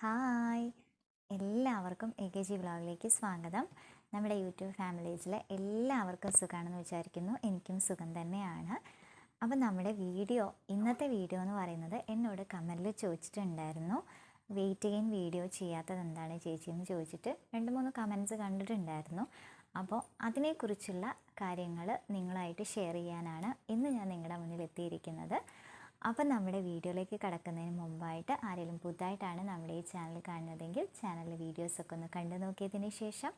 Hi. എല്ലാവർക്കും A K G വ്ളോഗിലേക്ക് സ്വാഗതം. നമ്മുടെ യൂട്യൂബ് ഫാമിലീസിലെ എല്ലാവർക്കും സുഖമാണെന്ന് വിചാരിക്കുന്നു. എനിക്കും സുഖം തന്നെയാണ്. അപ്പം നമ്മുടെ വീഡിയോ ഇന്നത്തെ വീഡിയോ എന്ന് പറയുന്നത് എന്നോട് കമന്റിൽ ചോദിച്ചിട്ടുണ്ടായിരുന്നു. വെയിറ്റ് ഗെയിൻ വീഡിയോ ചെയ്യാത്തത് എന്താണ് ചേച്ചി എന്ന് ചോദിച്ചിട്ട് രണ്ട് മൂന്ന് കമൻസ് കണ്ടിട്ടുണ്ടായിരുന്നു. അപ്പോൾ അതിനെക്കുറിച്ചുള്ള കാര്യങ്ങൾ നിങ്ങളായിട്ട് ഷെയർ ചെയ്യാനാണ് ഇന്ന് ഞാൻ നിങ്ങളുടെ മുന്നിൽ എത്തിയിരിക്കുന്നത്. അപ്പം നമ്മുടെ വീഡിയോയിലേക്ക് കടക്കുന്നതിന് മുമ്പായിട്ട് ആരെങ്കിലും പുതുതായിട്ടാണ് നമ്മുടെ ഈ ചാനൽ കാണുന്നതെങ്കിൽ ചാനലിലെ വീഡിയോസൊക്കെ ഒന്ന് കണ്ടു നോക്കിയതിന് ശേഷം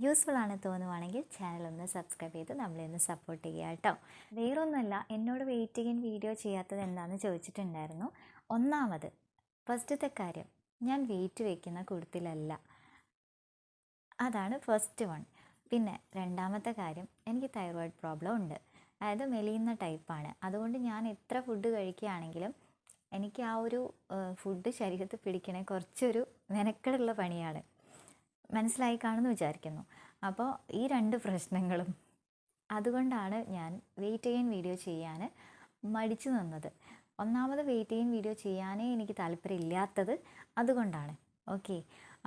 യൂസ്ഫുൾ ആണ് തോന്നുവാണെങ്കിൽ ചാനൽ ഒന്ന് സബ്സ്ക്രൈബ് ചെയ്ത് നമ്മളെ ഒന്ന് സപ്പോർട്ട് ചെയ്യുക കേട്ടോ. വേറൊന്നുമല്ല എന്നോട് വെയിറ്റ് ചെയ്യാൻ വീഡിയോ ചെയ്യാത്തത് എന്താണെന്ന് ചോദിച്ചിട്ടുണ്ടായിരുന്നു. ഒന്നാമത് ഫസ്റ്റത്തെ കാര്യം ഞാൻ വെയിറ്റ് വയ്ക്കുന്ന കൂട്ടത്തിലല്ല. അതാണ് ഫസ്റ്റ് വൺ പിന്നെ രണ്ടാമത്തെ കാര്യം എനിക്ക് തൈറോയിഡ് പ്രോബ്ലം ഉണ്ട്. അതായത് മെലിയുന്ന ടൈപ്പാണ് അതുകൊണ്ട് ഞാൻ എത്ര ഫുഡ് കഴിക്കുകയാണെങ്കിലും എനിക്ക് ആ ഒരു ഫുഡ് ശരീരത്തിൽ പിടിക്കണേ കുറച്ചൊരു മെനക്കെടുള്ള പണിയാണ്. മനസ്സിലായി കാണുമെന്ന് വിചാരിക്കുന്നു. അപ്പോൾ ഈ രണ്ട് പ്രശ്നങ്ങളും അതുകൊണ്ടാണ് ഞാൻ വെയിറ്റ് ഗെയിൻ വീഡിയോ ചെയ്യാൻ മടിച്ചു നിന്നത്. ഒന്നാമത് വെയിറ്റ് ഗെയിൻ വീഡിയോ ചെയ്യാനേ എനിക്ക് താല്പര്യമില്ലാത്തത് അതുകൊണ്ടാണ്. ഓക്കെ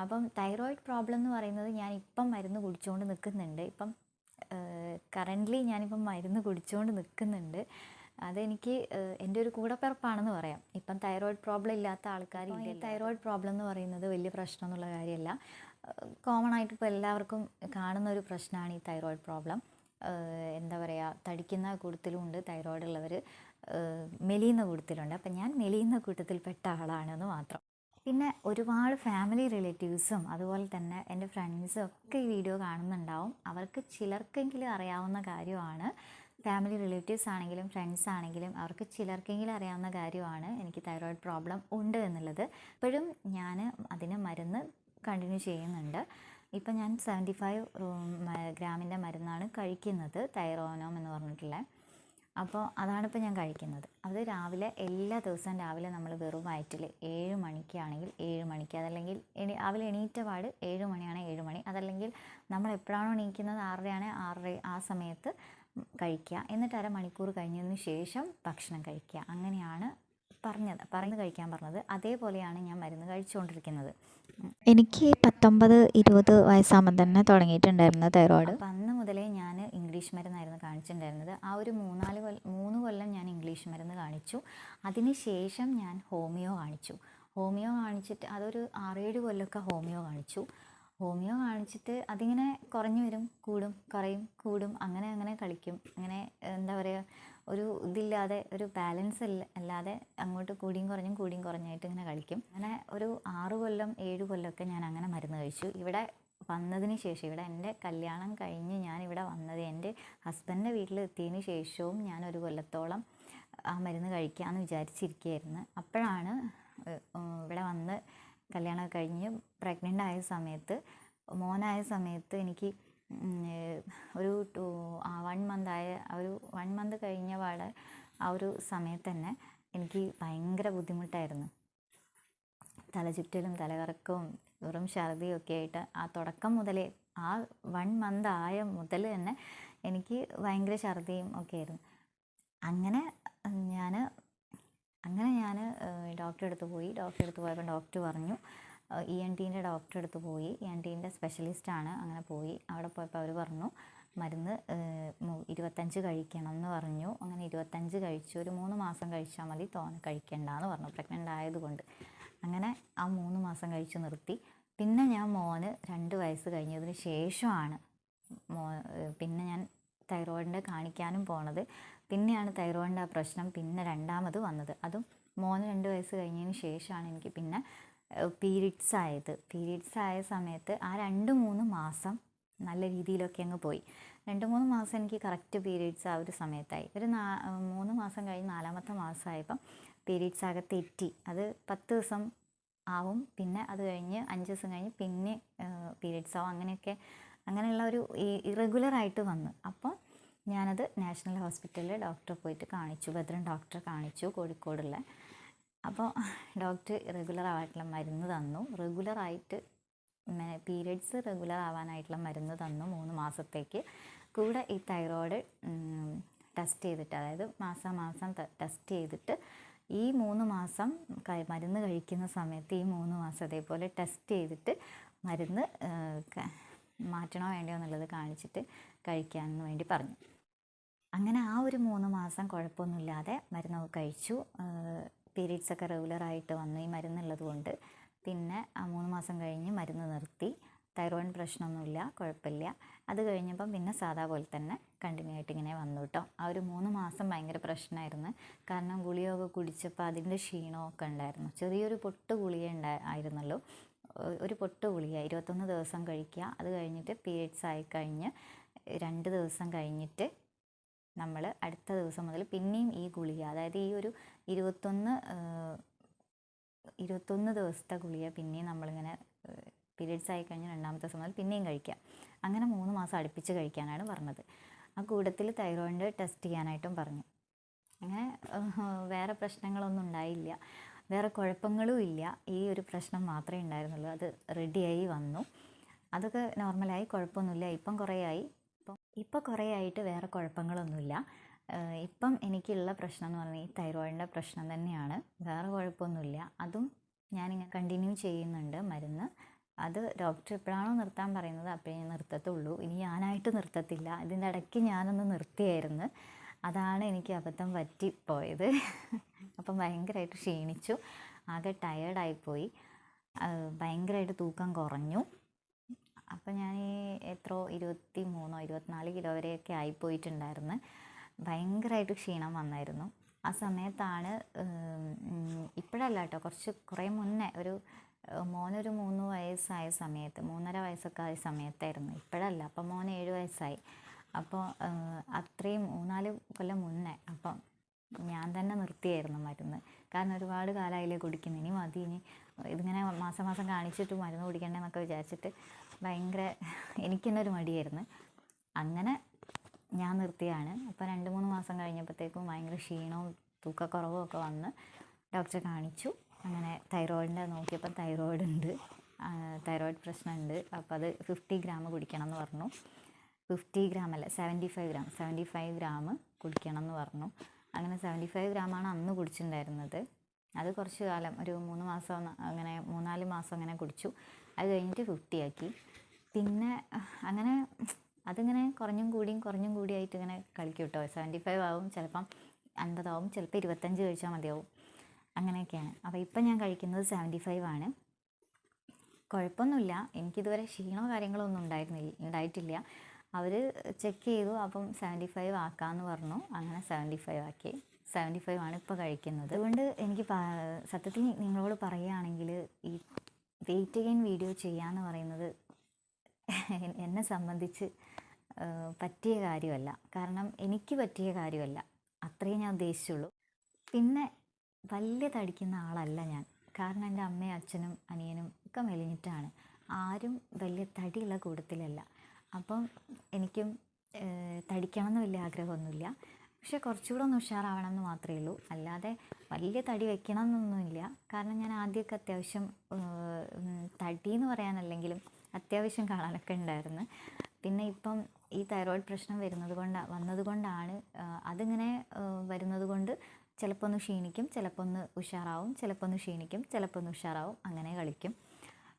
അപ്പം തൈറോയിഡ് പ്രോബ്ലം എന്ന് പറയുന്നത് ഞാൻ ഇപ്പം മരുന്ന് കുടിച്ചുകൊണ്ട് നിൽക്കുന്നുണ്ട് ഇപ്പം കറന്റ്ലി ഞാനിപ്പം മരുന്ന് കുടിച്ചുകൊണ്ട് നിൽക്കുന്നുണ്ട് അതെനിക്ക് എന്റെ ഒരു കൂടപ്പിറപ്പാണെന്ന് പറയാം. ഇപ്പം തൈറോയിഡ് പ്രോബ്ലം ഇല്ലാത്ത ആൾക്കാരില്ല? ഈ തൈറോയിഡ് പ്രോബ്ലം എന്ന് പറയുന്നത് വലിയ പ്രശ്നം എന്നുള്ള കാര്യമല്ല. കോമൺ ആയിട്ട് ഇപ്പോൾ എല്ലാവർക്കും കാണുന്ന ഒരു പ്രശ്നമാണ് ഈ തൈറോയിഡ് പ്രോബ്ലം എന്താ പറയുക തടിക്കുന്ന കൂട്ടത്തിലും ഉണ്ട്. തൈറോയിഡ് ഉള്ളവർ മെലിയുന്ന കൂട്ടത്തിലുണ്ട്. അപ്പം ഞാൻ മെലിയുന്ന കൂട്ടത്തിൽപ്പെട്ട ആളാണെന്ന് മാത്രം. പിന്നെ ഒരുപാട് ഫാമിലി റിലേറ്റീവ്സും അതുപോലെ തന്നെ എന്റെ ഫ്രണ്ട്സും ഒക്കെ ഈ വീഡിയോ കാണുന്നുണ്ടാവും. അവർക്ക് ചിലർക്കെങ്കിലും അറിയാവുന്ന കാര്യമാണ്. ഫാമിലി റിലേറ്റീവ്സ് ആണെങ്കിലും ഫ്രണ്ട്സ് ആണെങ്കിലും അവർക്ക് ചിലർക്കെങ്കിലും അറിയാവുന്ന കാര്യമാണ്. എനിക്ക് തൈറോയിഡ് പ്രോബ്ലം ഉണ്ട് എന്നുള്ളത്. ഇപ്പോഴും ഞാൻ അതിന് മരുന്ന് കണ്ടിന്യൂ ചെയ്യുന്നുണ്ട്. ഇപ്പം ഞാൻ സെവന്റി ഫൈവ് ഗ്രാമിന്റെ മരുന്നാണ് കഴിക്കുന്നത് തൈറോനോം എന്ന് പറഞ്ഞിട്ടുള്ള. അപ്പോൾ അതാണിപ്പോൾ ഞാൻ കഴിക്കുന്നത്. അത് രാവിലെ എല്ലാ ദിവസവും രാവിലെ നമ്മൾ വെറും വയറ്റിൽ ഏഴ് മണിക്കാണെങ്കിൽ ഏഴ് മണിക്ക് അതല്ലെങ്കിൽ എണി രാവിലെ എണീറ്റ പാട് ഏഴ് മണിയാണെങ്കിൽ ഏഴ് മണി. അതല്ലെങ്കിൽ നമ്മൾ എപ്പോഴാണോ എണീക്കുന്നത് ആറരയാണെങ്കിൽ ആറര ആ സമയത്ത് കഴിക്കുക. എന്നിട്ട് അരമണിക്കൂർ കഴിഞ്ഞതിന് ശേഷം ഭക്ഷണം കഴിക്കുക. അങ്ങനെയാണ് പറഞ്ഞത് പറഞ്ഞ് കഴിക്കാൻ പറഞ്ഞത്. അതേപോലെയാണ് ഞാൻ മരുന്ന് കഴിച്ചുകൊണ്ടിരിക്കുന്നത്. എനിക്ക് പത്തൊമ്പത് ഇരുപത് വയസ്സാകുമ്പോൾ തന്നെ തുടങ്ങിയിട്ടുണ്ടായിരുന്നു തൈറോയിഡ്. അപ്പം അന്ന് മുതലേ ഞാൻ ഇംഗ്ലീഷ് മരുന്നായിരുന്നു കാണിച്ചിട്ടുണ്ടായിരുന്നത്. ആ ഒരു മൂന്നാൽ കൊല്ലം മൂന്ന് കൊല്ലം ഞാൻ ഇംഗ്ലീഷ് മരുന്ന് കാണിച്ചു. അതിനുശേഷം ഞാൻ ഹോമിയോ കാണിച്ചു. ഹോമിയോ കാണിച്ചിട്ട് അതൊരു ആറേഴ് കൊല്ലമൊക്കെ ഹോമിയോ കാണിച്ചു. ഹോമിയോ കാണിച്ചിട്ട് അതിങ്ങനെ കുറഞ്ഞു വരും കൂടും കുറയും കൂടും അങ്ങനെ അങ്ങനെ കളിക്കും. അങ്ങനെ എന്താ പറയുക ഒരു ഇതില്ലാതെ ഒരു ബാലൻസ് അല്ലാതെ അങ്ങോട്ട് കൂടിയും കുറഞ്ഞും കൂടിയും കുറഞ്ഞായിട്ട് ഇങ്ങനെ കളിക്കും. അങ്ങനെ ഒരു ആറ് കൊല്ലം ഏഴ് കൊല്ലമൊക്കെ ഞാൻ അങ്ങനെ മരുന്ന് കഴിച്ചു. ഇവിടെ വന്നതിന് ശേഷം ഇവിടെ എന്റെ കല്യാണം കഴിഞ്ഞ് ഞാൻ ഇവിടെ വന്നത് എന്റെ ഹസ്ബൻഡിന്റെ വീട്ടിൽ എത്തിയതിന് ശേഷവും ഞാൻ ഒരു കൊല്ലത്തോളം ആ മരുന്ന് കഴിക്കാമെന്ന് വിചാരിച്ചിരിക്കുകയായിരുന്നു. അപ്പോഴാണ് ഇവിടെ വന്ന് കല്യാണം കഴിഞ്ഞ് പ്രഗ്നന്റ് ആയ സമയത്ത് മോനായ സമയത്ത് എനിക്ക് ഒരു ടു വൺ മന്ത് ആയ ഒരു വൺ മന്ത് കഴിഞ്ഞ പാടെ ആ ഒരു സമയത്ത് തന്നെ എനിക്ക് ഭയങ്കര ബുദ്ധിമുട്ടായിരുന്നു. തലചുറ്റലും തലകറക്കവും വെറും ഛർദിയൊക്കെ ആയിട്ട് ആ തുടക്കം മുതലേ ആ വൺ മന്ത് ആയ മുതൽ തന്നെ എനിക്ക് ഭയങ്കര ഛർദിയും ഒക്കെ ആയിരുന്നു. അങ്ങനെ ഞാൻ അങ്ങനെ ഞാൻ ഡോക്ടറെ അടുത്ത് പോയി. ഡോക്ടറെ അടുത്ത് പോയപ്പോൾ ഡോക്ടർ പറഞ്ഞു ഇ എൻ ടീന്റെ ഡോക്ടറെ അടുത്ത് പോയി. ഇ എൻ ടീന്റെ സ്പെഷ്യലിസ്റ്റാണ് അങ്ങനെ പോയി. അവിടെ പോയപ്പോൾ അവർ പറഞ്ഞു മരുന്ന് ഇരുപത്തഞ്ച് കഴിക്കണം എന്ന് പറഞ്ഞു. അങ്ങനെ ഇരുപത്തഞ്ച് കഴിച്ചു ഒരു മൂന്ന് മാസം കഴിച്ചാൽ മതി തോനെ കഴിക്കണ്ടെന്ന് പറഞ്ഞു. പ്രഗ്നന്റ് ആയതുകൊണ്ട്. അങ്ങനെ ആ മൂന്ന് മാസം കഴിച്ച് നിർത്തി. പിന്നെ ഞാൻ മോന് രണ്ട് വയസ്സ് കഴിഞ്ഞതിന് ശേഷമാണ് മോ പിന്നെ ഞാൻ തൈറോയിഡിന്റെ കാണിക്കാനും പോണത്. പിന്നെയാണ് തൈറോയിഡിന്റെ ആ പ്രശ്നം പിന്നെ രണ്ടാമത് വന്നത്. അതും മോന് രണ്ട് വയസ്സ് കഴിഞ്ഞതിന് ശേഷമാണ് എനിക്ക് പിന്നെ പീരീഡ്സ് ആയത്. പീരീഡ്സ് ആയ സമയത്ത് ആ രണ്ട് മൂന്ന് മാസം നല്ല രീതിയിലൊക്കെ അങ്ങ് പോയി. രണ്ട് മൂന്ന് മാസം എനിക്ക് കറക്റ്റ് പീരീഡ്സ് ആ ഒരു സമയത്തായി. ഒരു നാ മൂന്ന് മാസം കഴിഞ്ഞ് നാലാമത്തെ മാസമായപ്പം പീരീഡ്സ് ആകെ തെറ്റി. അത് പത്ത് ദിവസം ആവും. പിന്നെ അത് കഴിഞ്ഞ് അഞ്ച് ദിവസം കഴിഞ്ഞ് പിന്നെ പീരീഡ്സ് ആവും അങ്ങനെയൊക്കെ അങ്ങനെയുള്ള ഒരു ഇറഗുലറായിട്ട് വന്നു. അപ്പോൾ ഞാനത് നാഷണൽ ഹോസ്പിറ്റലിൽ ഡോക്ടറെ പോയിട്ട് കാണിച്ചു. ഭദ്രൻ ഡോക്ടർ കാണിച്ചു കോഴിക്കോടുള്ള. അപ്പോൾ ഡോക്ടർ റെഗുലർ ആവാനായിട്ടുള്ള മരുന്ന് തന്നു. റെഗുലറായിട്ട് പീരിയഡ്സ് റെഗുലർ ആവാനായിട്ടുള്ള മരുന്ന് തന്നു മൂന്ന് മാസത്തേക്ക്. കൂടെ ഈ തൈറോയ്ഡ് ടെസ്റ്റ് ചെയ്തിട്ട് അതായത് മാസം മാസം ടെസ്റ്റ് ചെയ്തിട്ട് ഈ മൂന്ന് മാസം മരുന്ന് കഴിക്കുന്ന സമയത്ത് ഈ മൂന്ന് മാസം അതേപോലെ ടെസ്റ്റ് ചെയ്തിട്ട് മരുന്ന് മാറ്റണോ വേണ്ടയോ എന്നുള്ളത് കാണിച്ചിട്ട് കഴിക്കാൻ വേണ്ടി പറഞ്ഞു. അങ്ങനെ ആ ഒരു മൂന്ന് മാസം കുഴപ്പമൊന്നുമില്ലാതെ മരുന്നൊക്കെ കഴിച്ചു. പീരീഡ്സ് ഒക്കെ റെഗുലറായിട്ട് വന്നു ഈ മരുന്നുള്ളത് കൊണ്ട്. പിന്നെ ആ മൂന്ന് മാസം കഴിഞ്ഞ് മരുന്ന് നിർത്തി. തൈറോയിഡ് പ്രശ്നമൊന്നുമില്ല കുഴപ്പമില്ല. അത് കഴിഞ്ഞപ്പം പിന്നെ സാധാ പോലെ തന്നെ കണ്ടിന്യൂ ആയിട്ട് ഇങ്ങനെ വന്നു കേട്ടോ ആ ഒരു മൂന്ന് മാസം ഭയങ്കര പ്രശ്നമായിരുന്നു കാരണം ഗുളിയൊക്കെ കുടിച്ചപ്പോൾ അതിന്റെ ക്ഷീണമൊക്കെ ഉണ്ടായിരുന്നു. ചെറിയൊരു പൊട്ട് ഗുളിക ഉണ്ടായിരുന്നല്ലോ ഒരു പൊട്ട് ഗുളിക ഇരുപത്തൊന്ന് ദിവസം കഴിക്കുക. അത് കഴിഞ്ഞിട്ട് പീരീഡ്സ് ആയി കഴിഞ്ഞ് രണ്ട് ദിവസം കഴിഞ്ഞിട്ട് നമ്മൾ അടുത്ത ദിവസം മുതൽ പിന്നെയും ഈ ഗുളിക അതായത് ഈ ഒരു ഇരുപത്തൊന്ന് ഇരുപത്തൊന്ന് ദിവസത്തെ ഗുളിക പിന്നെയും നമ്മളിങ്ങനെ പീരീഡ്സ് ആയി കഴിഞ്ഞ് രണ്ടാമത്തെ ദിവസം മുതൽ പിന്നെയും കഴിക്കാം അങ്ങനെ മൂന്ന് മാസം അടുപ്പിച്ച് കഴിക്കാനാണ് പറഞ്ഞത്. ആ കൂട്ടത്തിൽ തൈറോയിഡ് ടെസ്റ്റ് ചെയ്യാനായിട്ടും പറഞ്ഞു. അങ്ങനെ വേറെ പ്രശ്നങ്ങളൊന്നും ഉണ്ടായില്ല. വേറെ കുഴപ്പങ്ങളും ഇല്ല. ഈ ഒരു പ്രശ്നം മാത്രമേ ഉണ്ടായിരുന്നുള്ളൂ. അത് റെഡിയായി വന്നു. അതൊക്കെ നോർമലായി കുഴപ്പമൊന്നുമില്ല. ഇപ്പം കുറേ ആയി ഇപ്പം ഇപ്പോൾ കുറേ ആയിട്ട് വേറെ കുഴപ്പങ്ങളൊന്നുമില്ല. ഇപ്പം എനിക്കുള്ള പ്രശ്നം എന്ന് പറഞ്ഞാൽ ഈ തൈറോയിഡിന്റെ പ്രശ്നം തന്നെയാണ്. വേറെ കുഴപ്പമൊന്നുമില്ല. അതും ഞാനിങ്ങനെ കണ്ടിന്യൂ ചെയ്യുന്നുണ്ട് മരുന്ന്. അത് ഡോക്ടർ എപ്പോഴാണോ നിർത്താൻ പറയുന്നത് ഞാൻ നിർത്തത്തുള്ളൂ. ഇനി ഞാനായിട്ട് നിർത്തത്തില്ല. ഇതിന്റെ ഇടയ്ക്ക് ഞാനൊന്ന് നിർത്തിയായിരുന്നു. അതാണ് എനിക്ക് അബദ്ധം പറ്റിപ്പോയത്. അപ്പം ഭയങ്കരമായിട്ട് ക്ഷീണിച്ചു. ആകെ ടയേർഡായിപ്പോയി. ഭയങ്കരമായിട്ട് തൂക്കം കുറഞ്ഞു. അപ്പം ഞാൻ എത്രയോ ഇരുപത്തി മൂന്നോ ഇരുപത്തിനാല് കിലോ വരെയൊക്കെ ആയിപ്പോയിട്ടുണ്ടായിരുന്നു. ഭയങ്കരമായിട്ട് ക്ഷീണം വന്നായിരുന്നു. ആ സമയത്താണ് ഇപ്പോഴല്ല കേട്ടോ. കുറച്ച് കുറേ മുന്നേ ഒരു മോനൊരു മൂന്ന് വയസ്സായ സമയത്ത് മൂന്നര വയസ്സൊക്കെ ആയ സമയത്തായിരുന്നു. ഇപ്പോഴല്ല അപ്പം മോൻ ഏഴ് വയസ്സായി. അപ്പോൾ അത്രയും മൂന്നാൽ കൊല്ലം മുന്നേ അപ്പം ഞാൻ തന്നെ നിർത്തിയായിരുന്നു മരുന്ന്. കാരണം ഒരുപാട് കാലമായില്ലേ കുടിക്കുന്നു. ഇനി മതി ഇനി ഇതിങ്ങനെ മാസം മാസം കാണിച്ചിട്ട് മരുന്ന് കുടിക്കണ്ടെന്നൊക്കെ വിചാരിച്ചിട്ട് ഭയങ്കര എനിക്ക് ഒരു മടിയായിരുന്നു. അങ്ങനെ ഞാൻ നിർത്തിയാണ്. അപ്പോൾ രണ്ട് മൂന്ന് മാസം കഴിഞ്ഞപ്പോഴത്തേക്കും ഭയങ്കര ക്ഷീണവും തൂക്കക്കുറവും ഒക്കെ വന്ന് ഡോക്ടറെ കാണിച്ചു. അങ്ങനെ തൈറോയിഡിന്റെ നോക്കിയപ്പോൾ തൈറോയിഡ് ഉണ്ട് തൈറോയിഡ് പ്രശ്നമുണ്ട്. അപ്പോൾ അത് ഫിഫ്റ്റി ഗ്രാം കുടിക്കണം എന്ന് പറഞ്ഞു. ഫിഫ്റ്റി ഗ്രാം അല്ല seventy five gram seventy five gram കുടിക്കണം എന്ന് പറഞ്ഞു. അങ്ങനെ സെവന്റി ഫൈവ് ഗ്രാമാണ് അന്ന് കുടിച്ചിട്ടുണ്ടായിരുന്നത്. അത് കുറച്ച് കാലം ഒരു മൂന്ന് മാസം അങ്ങനെ മൂന്നാൽ മാസം അങ്ങനെ കുടിച്ചു. അത് കഴിഞ്ഞിട്ട് ഫിഫ്റ്റി ആക്കി. പിന്നെ അങ്ങനെ അതിങ്ങനെ കുറഞ്ഞും കൂടിയും കുറഞ്ഞും കൂടിയായിട്ട് ഇങ്ങനെ കളിക്കും കേട്ടോ. സെവന്റി ഫൈവ് ആവും ചിലപ്പം അൻപതാവും ചിലപ്പോൾ ഇരുപത്തഞ്ച് കഴിച്ചാൽ മതിയാവും. അങ്ങനെയൊക്കെയാണ്. അപ്പോൾ ഇപ്പം ഞാൻ കഴിക്കുന്നത് സെവന്റി ഫൈവ് ആണ്. കുഴപ്പമൊന്നുമില്ല. എനിക്കിതുവരെ ക്ഷീണമോ കാര്യങ്ങളോ ഒന്നും ഉണ്ടായിരുന്നില്ല ഉണ്ടായിട്ടില്ല. അവർ ചെക്ക് ചെയ്തു അപ്പം സെവന്റി ഫൈവ് ആക്കാമെന്ന് പറഞ്ഞു. അങ്ങനെ സെവന്റി ഫൈവ് ആക്കി. സെവന്റി ഫൈവ് ആണ് ഇപ്പോൾ കഴിക്കുന്നത്. അതുകൊണ്ട് എനിക്ക് സത്യത്തിൽ നിങ്ങളോട് പറയുകയാണെങ്കിൽ ഈ വെയിറ്റ് ഗെയിൻ വീഡിയോ ചെയ്യാന്ന് പറയുന്നത് എന്നെ സംബന്ധിച്ച് പറ്റിയ കാര്യമല്ല. കാരണം എനിക്ക് പറ്റിയ കാര്യമല്ല. അത്രയും ഞാൻ ഉദ്ദേശിച്ചുള്ളൂ. പിന്നെ വലിയ തടിക്കുന്ന ആളല്ല ഞാൻ. കാരണം എന്റെ അമ്മയും അച്ഛനും അനിയനും ഒക്കെ മെലിഞ്ഞിട്ടാണ്. ആരും വലിയ തടിയുള്ള കൂട്ടത്തിലല്ല. അപ്പം എനിക്കും തടിക്കണം എന്ന് വലിയ ആഗ്രഹമൊന്നുമില്ല. പക്ഷെ കുറച്ചുകൂടെ ഒന്ന് ഉഷാറാവണം എന്ന് മാത്രമേ ഉള്ളൂ. അല്ലാതെ വലിയ തടി വെക്കണം എന്നൊന്നുമില്ല കാരണം ഞാൻ ആദ്യമൊക്കെ അത്യാവശ്യം തടി എന്ന് പറയാനല്ലെങ്കിലും അത്യാവശ്യം കാണാനൊക്കെ ഉണ്ടായിരുന്നു. പിന്നെ ഇപ്പം ഈ തൈറോയിഡ് പ്രശ്നം വരുന്നത് കൊണ്ട് വന്നത് കൊണ്ടാണ് അതിങ്ങനെ വരുന്നത് കൊണ്ട് ചിലപ്പോൾ ഒന്ന് ക്ഷീണിക്കും ചിലപ്പോൾ ഒന്ന് ഉഷാറാവും ചിലപ്പോൾ ഒന്ന് ക്ഷീണിക്കും ചിലപ്പോൾ ഒന്ന് ഉഷാറാവും അങ്ങനെ കളിക്കും.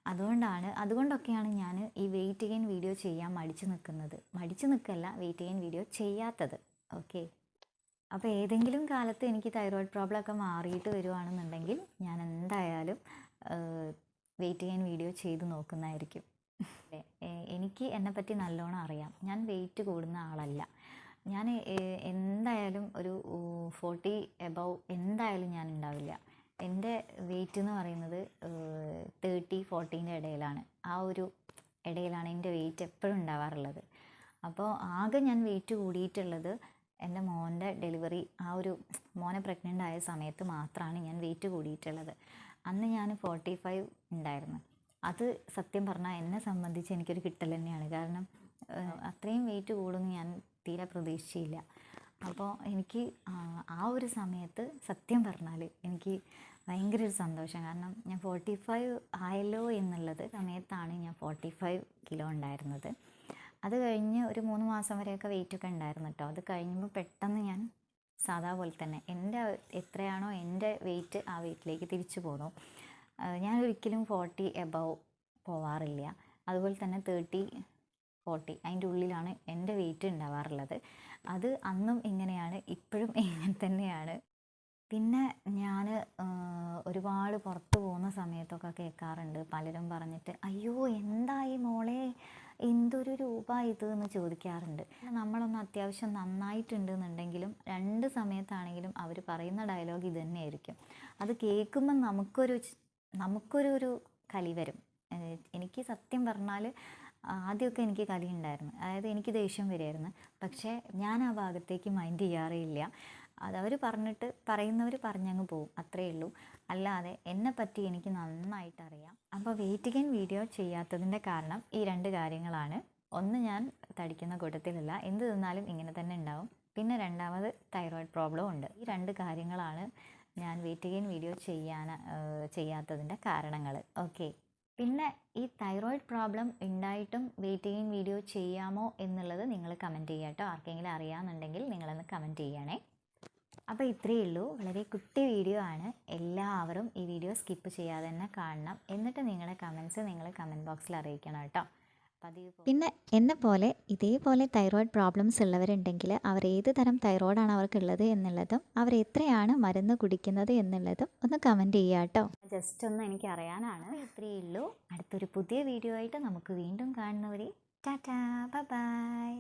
അതുകൊണ്ടാണ് അതുകൊണ്ടൊക്കെയാണ് ഞാൻ ഈ വെയിറ്റ് ഗെയിൻ വീഡിയോ ചെയ്യാൻ മടിച്ചു നിൽക്കുന്നത്. മടിച്ചു നിൽക്കല്ല വെയിറ്റ് ഗെയിൻ വീഡിയോ ചെയ്യാത്തത്. ഓക്കെ അപ്പോൾ ഏതെങ്കിലും കാലത്ത് എനിക്ക് തൈറോയ്ഡ് പ്രോബ്ലം ഒക്കെ മാറിയിട്ട് വരുവാണെന്നുണ്ടെങ്കിൽ ഞാൻ എന്തായാലും വെയിറ്റ് ഗെയിൻ വീഡിയോ ചെയ്ത് നോക്കുന്നതായിരിക്കും. എനിക്ക് എന്നെപ്പറ്റി നല്ലോണം അറിയാം. ഞാൻ വെയിറ്റ് കൂടുന്ന ആളല്ല. ഞാൻ എന്തായാലും ഒരു ഫോർട്ടി എബവ് എന്തായാലും ഞാൻ ഉണ്ടാവില്ല എന്റെ വെയിറ്റ് എന്ന് പറയുന്നത് തേർട്ടി ഫോർട്ടീന്റെ ഇടയിലാണ്. ആ ഒരു ഇടയിലാണ് എന്റെ വെയിറ്റ് എപ്പോഴും ഉണ്ടാവാറുള്ളത്. അപ്പോൾ ആകെ ഞാൻ വെയിറ്റ് കൂടിയിട്ടുള്ളത് എന്റെ മോന്റെ ഡെലിവറി ആ ഒരു മോനെ പ്രഗ്നന്റ് ആയ സമയത്ത് മാത്രമാണ് ഞാൻ വെയിറ്റ് കൂടിയിട്ടുള്ളത്. അന്ന് ഞാൻ ഫോർട്ടി ഫൈവ് ഉണ്ടായിരുന്നു. അത് സത്യം പറഞ്ഞാൽ എന്നെ സംബന്ധിച്ച് എനിക്കൊരു കിട്ടൽ തന്നെയാണ്. കാരണം അത്രയും വെയിറ്റ് കൂടുമെന്ന് ഞാൻ തീരെ പ്രതീക്ഷിച്ചില്ല. അപ്പോൾ എനിക്ക് ആ, ഒരു സമയത്ത് സത്യം പറഞ്ഞാൽ എനിക്ക് ഭയങ്കര ഒരു സന്തോഷം. കാരണം ഞാൻ ഫോർട്ടി ഫൈവ് ആയല്ലോ എന്നുള്ളത് സമയത്താണ് ഞാൻ ഫോർട്ടി ഫൈവ് കിലോ ഉണ്ടായിരുന്നത്. അത് കഴിഞ്ഞ് ഒരു മൂന്ന് മാസം വരെയൊക്കെ വെയിറ്റ് ഒക്കെ ഉണ്ടായിരുന്നു കേട്ടോ അത് കഴിഞ്ഞപ്പോൾ പെട്ടെന്ന് ഞാൻ സാധാ പോലെ തന്നെ എന്റെ എത്രയാണോ എന്റെ വെയിറ്റ് ആ വെയിറ്റിലേക്ക് തിരിച്ചു പോന്നു. ഞാൻ ഒരിക്കലും ഫോർട്ടി എബവ് പോവാറില്ല. അതുപോലെ തന്നെ തേർട്ടി ഫോർട്ടി. അതിന്റെ ഉള്ളിലാണ് എന്റെ വെയിറ്റ് ഉണ്ടാവാറുള്ളത്. അത് അന്നും ഇങ്ങനെയാണ് ഇപ്പോഴും ഇങ്ങനെ തന്നെയാണ്. പിന്നെ ഞാൻ ഒരുപാട് പുറത്ത് പോകുന്ന സമയത്തൊക്കെ കേൾക്കാറുണ്ട്. പലരും പറഞ്ഞിട്ട് അയ്യോ എന്തായി മോളെ? എന്തൊരു രൂപ ഇത്? എന്ന് ചോദിക്കാറുണ്ട്. നമ്മളൊന്ന് അത്യാവശ്യം നന്നായിട്ടുണ്ട് എന്നുണ്ടെങ്കിലും രണ്ട് സമയത്താണെങ്കിലും അവർ പറയുന്ന ഡയലോഗ് ഇത് തന്നെയായിരിക്കും. അത് കേൾക്കുമ്പോൾ നമുക്കൊരു നമുക്കൊരു ഒരു കലി വരും. എനിക്ക് സത്യം പറഞ്ഞാൽ ആദ്യമൊക്കെ എനിക്ക് കലി ഉണ്ടായിരുന്നു അതായത് എനിക്ക് ദേഷ്യം വരുമായിരുന്നു പക്ഷേ ഞാൻ ആ ഭാഗത്തേക്ക് മൈൻഡ് ചെയ്യാറേയില്ല. അത് അതവർ പറഞ്ഞിട്ട് പറയുന്നവർ പറഞ്ഞങ്ങ് പോവും. അത്രയേ ഉള്ളൂ. അല്ലാതെ എന്നെ പറ്റി എനിക്ക് നന്നായിട്ട് അറിയാം. അപ്പോൾ വെയിറ്റ് ഗെയിൻ വീഡിയോ ചെയ്യാത്തതിന്റെ കാരണം ഈ രണ്ട് കാര്യങ്ങളാണ്. ഒന്ന് ഞാൻ തടിക്കുന്ന കൂട്ടത്തിലല്ല. എന്ത് തിന്നാലും ഇങ്ങനെ തന്നെ ഉണ്ടാവും. പിന്നെ രണ്ടാമത് തൈറോയിഡ് പ്രോബ്ലം ഉണ്ട്. ഈ രണ്ട് കാര്യങ്ങളാണ് ഞാൻ വെയിറ്റ് ഗെയിൻ വീഡിയോ ചെയ്യാൻ ചെയ്യാത്തതിന്റെ കാരണങ്ങൾ ഓക്കെ പിന്നെ ഈ തൈറോയിഡ് പ്രോബ്ലം ഉണ്ടായിട്ടും വെയിറ്റ് ഗെയിൻ വീഡിയോ ചെയ്യാമോ എന്നുള്ളത് നിങ്ങൾ കമന്റ് ചെയ്യുക കേട്ടോ. ആർക്കെങ്കിലും അറിയാമെന്നുണ്ടെങ്കിൽ നിങ്ങളൊന്ന് കമന്റ് ചെയ്യണേ. അപ്പോൾ ഇത്രയേ ഉള്ളൂ. വളരെ കുട്ടി വീഡിയോ ആണ്. എല്ലാവരും ഈ വീഡിയോ സ്കിപ്പ് ചെയ്യാതെ തന്നെ കാണണം. എന്നിട്ട് നിങ്ങളുടെ കമൻസ് നിങ്ങൾ കമന്റ് ബോക്സിൽ അറിയിക്കണം കേട്ടോ. പിന്നെ എന്നെ പോലെ ഇതേപോലെ തൈറോയ്ഡ് പ്രോബ്ലംസ് ഉള്ളവരുണ്ടെങ്കിൽ അവർ ഏത് തരം തൈറോയ്ഡാണ് അവർക്കുള്ളത് എന്നുള്ളതും അവർ എത്രയാണ് മരുന്ന് കുടിക്കുന്നത് എന്നുള്ളതും ഒന്ന് കമന്റ് ചെയ്യുക കേട്ടോ ജസ്റ്റ് ഒന്ന് എനിക്ക് അറിയാനാണ്. ഇത്രയേ ഉള്ളൂ. അടുത്തൊരു പുതിയ വീഡിയോ ആയിട്ട് നമുക്ക് വീണ്ടും കാണുന്നവരെ. ടാറ്റാ. ബൈ